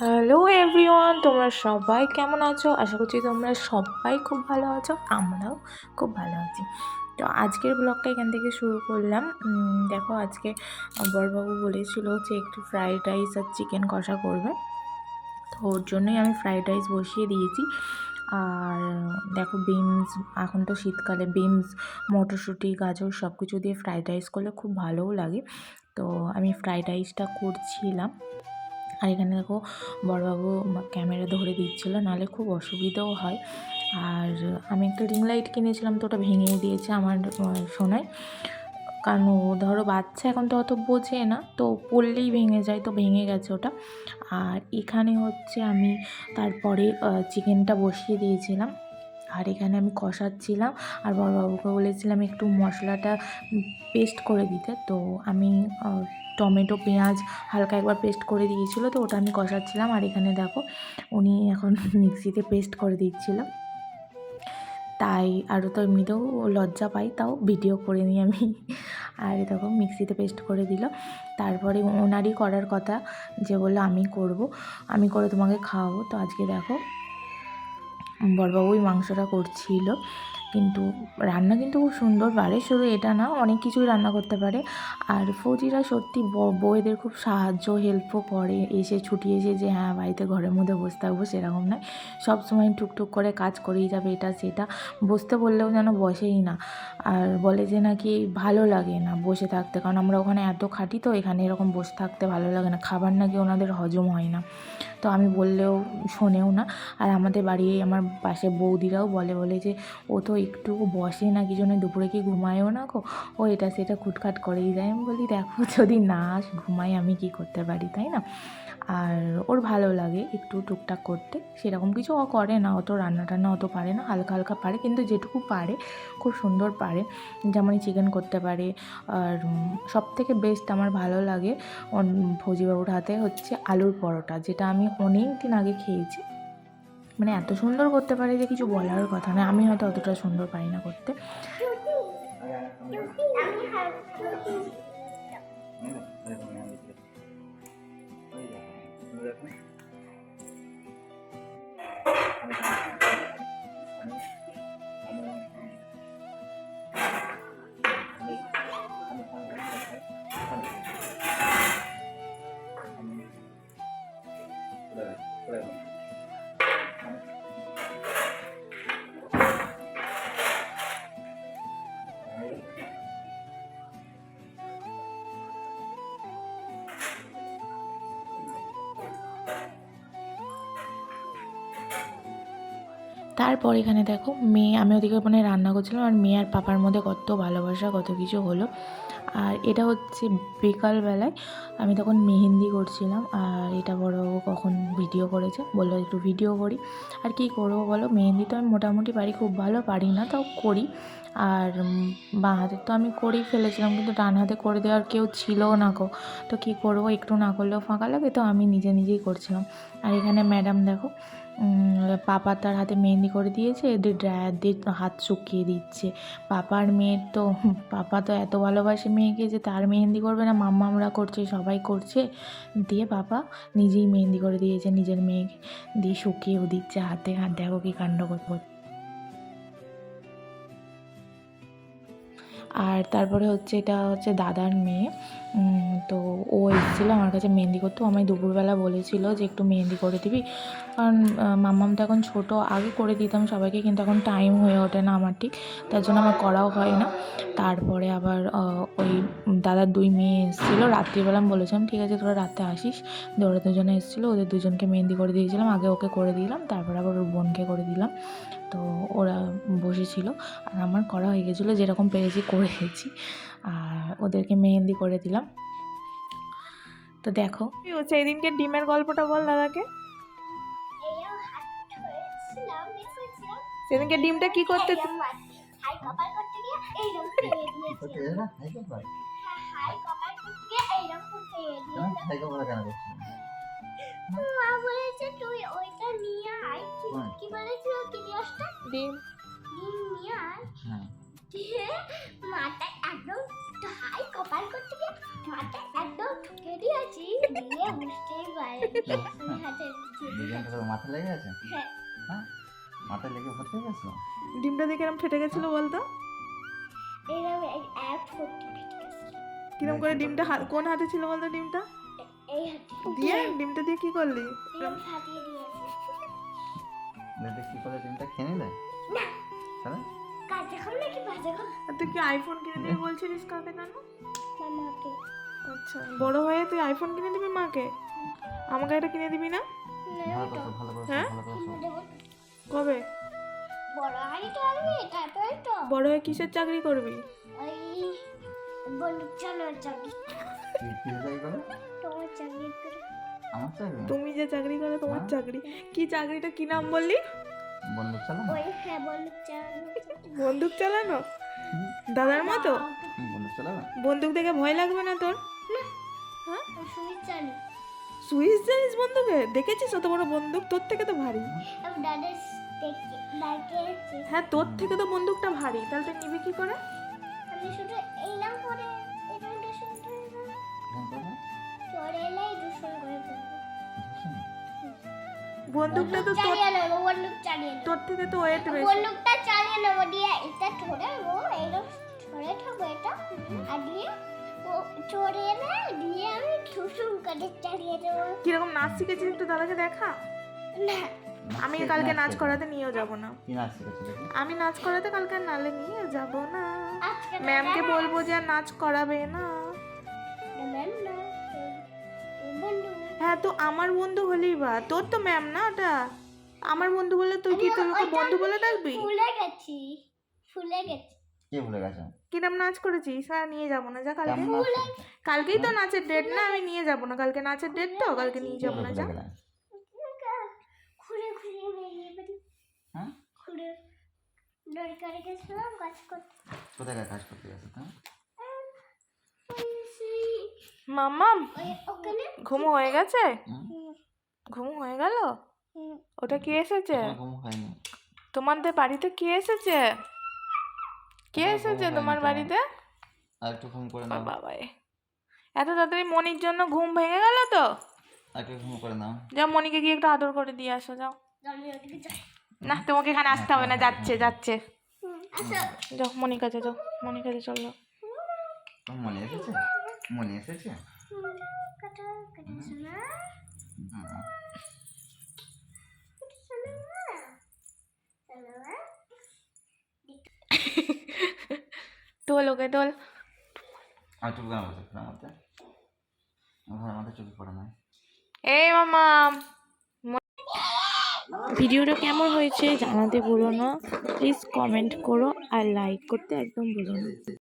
Hello everyone তোমরা সবাই কেমন আছো? আশা করছি তোমরা সবাই খুব ভালো আছো, আমরাও খুব ভালো আছি। তো আজকের ব্লগটা এখান থেকে শুরু করলাম। দেখো আজকে বড়বাবু বলেছিল যে একটু ফ্রাইড রাইস আর চিকেন কষা করবে। তো ওর জন্যই আমি ফ্রাইড রাইস বসিয়ে দিয়েছি। আর দেখো বিনস এখন তো শীতকালে বিনস মটরশুঁটি, গাজর সব কিছু দিয়ে ফ্রাইড রাইস করলে খুব ভালোও লাগে। তো আমি ফ্রাইড রাইসটা করছিলাম। আর এখানে দেখো বড়বাবু ক্যামেরা ধরে দিচ্ছিল, নাহলে খুব অসুবিধাও হয়। আর আমি একটা রিং লাইট কিনেছিলাম তো ওটা ভেঙেও দিয়েছে আমার সোনায়। কারণ ও ধরো বাচ্চা এখন তো অত বোঝে না, তো পড়লেই ভেঙে যায়, তো ভেঙে গেছে ওটা। আর এখানে হচ্ছে আমি তারপরে চিকেনটা বসিয়ে দিয়েছিলাম। আর এখানে আমি কষাচ্ছিলাম আর বড়বাবুকে বলেছিলাম একটু মশলাটা পেস্ট করে দিতে। তো আমি টমেটো, পেঁয়াজ হালকা একবার পেস্ট করে দিয়েছিল, তো ওটা আমি কষাচ্ছিলাম। আর এখানে দেখো, উনি এখন মিক্সিতে পেস্ট করে দিচ্ছিল। তাই আরও তো এমনিতেও লজ্জা পাই, তাও ভিডিও করে নিই আমি। আর দেখো, মিক্সিতে পেস্ট করে দিল। তারপরে ওনারই করার কথা যে বলল, আমি করব, আমি করে তোমাকে খাওয়াবো। তো আজকে দেখো বড়বাবুই মাংসটা করছিল। কিন্তু রান্না কিন্তু খুব সুন্দর পারে। শুধু এটা না, অনেক কিছুই রান্না করতে পারে। আর ফৌজিরা সত্যি বউয়েদের খুব সাহায্য হেল্পও করে। এসে ছুটি এসে যে হ্যাঁ বাড়িতে ঘরের মধ্যে বসে থাকব, সেরকম নয়। সব সময় টুকটুক করে কাজ করেই যাবে, এটা সেটা। বসতে বললেও যেন বসেই না। আর বলে যে নাকি ভালো লাগে না বসে থাকতে। কারণ আমরা ওখানে এত খাটি তো, এখানে এরকম বসে থাকতে ভালো লাগে না। খাবার নাকি ওনাদের হজম হয় না। তো আমি বললেও শোনেও না। আর আমাদের বাড়ি আমার পাশে বৌদিরাও বলে বলে যে, ও তো একটু বসে না, কি জন্য দুপুরে কি ঘুমায়ও না গো? ও এটা সেটা খুটখাট করেই যায়। আমি বলি, দেখো, যদি না ঘুমাই, আমি কি করতে পারি? তাই না? আর ওর ভালো লাগে একটু টুকটাক করতে। সেরকম কিছু ও করে না, অত রান্না টান্না অত পারে না, হালকা হালকা পারে। কিন্তু যেটুকু পারে, খুব সুন্দর পারে। যেমন চিকেন করতে পারে। আর সব থেকে বেস্ট আমার ভালো লাগে ফৌজিবাবুর হাতে হচ্ছে আলুর পরোটা, যেটা আমি অনেক দিন আগে খেয়েছি। মানে এত সুন্দর করতে পারে যে কিছু বলার কথা না আমি হয়তো অতটা সুন্দর পারি না করতে। তারপর এখানে দেখো মেয়ে, আমি ওদিকে মানে রান্না করছিলাম আর মেয়ে আর পাপার মধ্যে কত ভালোবাসা, কত কিছু হলো। আর এটা হচ্ছে বিকালবেলায় আমি তখন মেহেন্দি করছিলাম আর এটা বড়বাবু কখন ভিডিও করেছে, বলল একটু ভিডিও করি। আর কি করব বলো, মেহেন্দি তো আমি মোটামুটি পারি, খুব ভালো পারি না, তাও করি। আর বাঁ হাতে তো আমি করেই ফেলেছিলাম, কিন্তু ডান হাতে করে দেওয়ার কেউ ছিলও না গো। তো কী করব, একটু না করলেও ফাঁকা লাগে, তো আমি নিজে নিজেই করছিলাম। আর এখানে ম্যাডাম দেখো পাপা তার হাতে মেহেন্দি করে দিয়েছে এদের ড্রায়ার দিয়ে হাত শুকিয়ে দিচ্ছে। পাপার মেয়ের তো, পাপা তো এত ভালোবাসে মেয়েকে যে তার মেহেন্দি করবে না, মাম্মা আমরা করছে, সবাই করছে। দিয়ে পাপা নিজেই মেহেন্দি করে দিয়েছে নিজের মেয়েকে। দিয়ে শুকিয়েও দিচ্ছে হাতে, হাত দেখো কি কাণ্ড করব আর তারপরে হচ্ছে এটা হচ্ছে দাদার মেয়ে। তো ও এসেছিল আমার কাছে মেহেন্দি করতে। আমায় দুপুরবেলা বলেছিল যে একটু মেহেন্দি করে দিবি। কারণ মাম্মাম তো এখন ছোটো, আগে করে দিতাম সবাইকে, কিন্তু এখন টাইম হয়ে ওঠে না আমার ঠিক। তার জন্য আমার করাও হয় না। তারপরে আবার ওই দাদার দুই মেয়ে এসেছিল। রাত্রিবেলা আমি বলেছিলাম, ঠিক আছে, তোরা রাতে আসিস। ওরা দুজনে এসেছিল। ওদের দুজনকে মেহেন্দি করে দিয়েছিলাম। আগে ওকে করে দিলাম, তারপর আবার ওর বোনকে করে দিলাম। তো ওরা বসেছিল। আর আমার করা হয়ে গেছিল, যেরকম পেরেছি করে গেছি আর ওদেরকে মেহেন্দি করে দিলাম। তো দেখো। সেই দিনকে ডিমের গল্পটা বল দাদাকে। সেদিনকে ডিমটা কি করতে হাই কপাল করতে গিয়ে এইরকম ফেলে দিয়েছে। হাই কপাল করতে গিয়ে এইরকম ফেলে দিয়েছে। মা বলেছে তুই ওইটা নিয়ে আয়। কি-। বলেছিল? কি ডিম। ডিম নিয়ে আয়। দিয়ে মাথায় একদম হাই কপাল করতে গিয়ে মাথায় একদম ঠুকে দিয়েছি। দিয়ে বুঝতেই পারিনি আমি হাতে মাথায় লেগে আছে হ্যাঁ। হ্যাঁ? মাথায় লেগে ভর্তি হয়ে গেছিল ডিমটা দেখে এরকম ফেটে গেছিল বলতো? এরকম এক- ফুট কিরম করে ডিমটা হাত- কোন হাতে ছিল বলতো ডিমটা? এই হাতে। দিয়ে? ডিমটা দিয়ে কি করলি? ফাটিয়ে দিয়েছে। কি করে ডিমটা খেয়ে নিলে? না। কাজে খাম নাকি বাজে খাম তুই কি আইফোন কিনে দিবি বলছিলিস কাকে কেন মামাকে আচ্ছা বড় হয়ে তুই আইফোন কিনে দিবি মাকে? আমাকে এটা কিনে দিবি না? হ্যাঁ? দেবো। কবে? বড় হাড়িটা আনবি তারপরে তো। বড় হয়ে কিসের চাকরি করবি? ওই চাকরি তোমার চাকরি? তুমি যে চাকরি করে তোমার হ্যাঁ? চাকরি। কি চাকরিটা কি নাম বললি? বন্দুক চালানো? হ্যাঁ বন্দুক চাকরি। বন্দুক চালানো? দাদার মতো? বন্দুক চালানো বন্দুক দেখে ভয় লাগবে না তোর? হ্যাঁ সুইচ জানিস বন্দুকে? দেখেছিস অত বড় বন্দুক? তোর থেকে তো ভারী। হ্যাঁ তোর থেকে তো বন্দুকটা ভারী। তাহলে তুই নিবি কি করে? আমি শুধু এইলাম করে বন্দুকটা তো তোর বন্দুক চালিয়ে নেব। তোর থেকে তো ওয়েট বেশি। বন্দুকটা চালিয়ে নেব দিয়ে এটা ধরেবো এইরকম ধরে থাকব এটা। আর দিয়ে ও চড়ে এলে দিয়ে আমি ঠুসুম করে চালিয়ে দেবো কীরকম নাচ শিখেছিস একটু দাদাকে দেখা? না। আমি কালকে নাচ করাতে নিয়েও যাব না। আমি নাচ করাতে কালকে আর নালে নিয়ে যাব না। ম্যামকে বলব যে আর নাচ করাবে না। হ্যাঁ তো আমার বন্ধু হলেই বা। তোর তো ম্যাম না ওটা? আমার বন্ধু বলে তুই কি তোর বন্ধু বলে ডাকবি? ফুলে গেছি ফুলে গেছি। কে ভুলে গেছো? কিরম নাচ করেছিস? আর নিয়ে যাব না যা কালকে। কালকেই তো নাচের ডেট না আমি নিয়ে যাব না। কালকে নাচের ডেট তো কালকে নিয়ে যাব না যা। গেলে? ঘুরে ঘুরে বেরিয়ে বেরি হ্যাঁ? ঘুরে। দরকারে গেছিলাম কাজ করতে। কোথায় কাজ করতে গেছো তুমি ওই সেই- মাম্মাম ওই ওখানে ঘুম হয়ে গেছে? ঘুম হয়ে গেল? ওটা কে এসেছে? তোমাদের বাড়িতে কে এসেছে? কে এসেছে তোমার বাড়িতে? আর একটু ঘুম করে নাও। বাবা এত তাড়াতাড়ি মনির জন্য ঘুম ভেঙে গেল তো? আর একটু ঘুম করে নাও। যাও মনিকে গিয়ে একটু আদর করে দিয়ে আসো যাও। না তোমাকে এখানে আসতে হবে না যাচ্ছে যাচ্ছে। হুম, আসো। যাও মনির কাছে যাও মনির কাছে চলো। মনে এসেছে? মনে এসেছে? তোল ওকে তোল আর চুপ কেন বসে ঘরের মধ্যে ঘরের মধ্যে চুপ পড়ে নাই এই মামা। ভিডিওটা কেমন হয়েছে জানাতে ভুলো না। প্লিজ কমেন্ট করো আর লাইক করতে একদম ভুলো না।